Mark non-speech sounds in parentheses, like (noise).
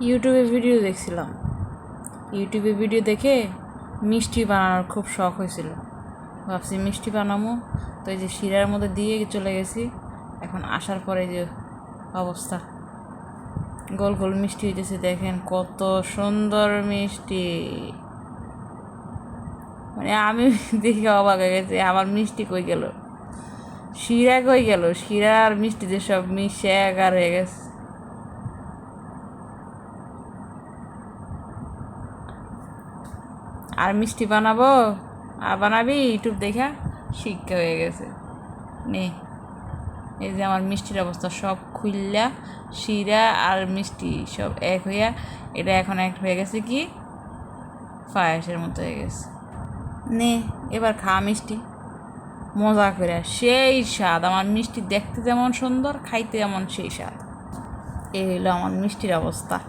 ইউটিউবে ভিডিও দেখছিলাম। ইউটিউবে ভিডিও দেখে মিষ্টি বানানোর খুব শখ হয়েছিল। ভাবছি মিষ্টি বানাবো। তো এই যে শিরার মধ্যে দিয়ে চলে গেছি। এখন আসার পরে যে অবস্থা। গোল গোল মিষ্টি হইতেছে, দেখেন কত সুন্দর মিষ্টি। মানে আমি (laughs) দেখে অবাক হয়ে গেছি, আমার মিষ্টি কই গেল? শিরা কই গেল? শিরা আর মিষ্টি যে সব মিশে একার হয়ে গেছে। আর মিষ্টি বানাবো। আর বানাবি? ইউটিউব দেখা শিক্ষা হয়ে গেছে। নে। এই যে আমার মিষ্টির অবস্থা সব খুললা শিরা আর মিষ্টি সব এক হইয়া এটা এখন এক হয়ে গেছে কি? পায়েসের মতো হয়ে গেছে। নে, এবার খা মিষ্টি। মজা করে। সেই স্বাদ। আমার মিষ্টি দেখতে যেমন সুন্দর, খাইতে যেমন সেই স্বাদ। এই হইল আমার মিষ্টির অবস্থা।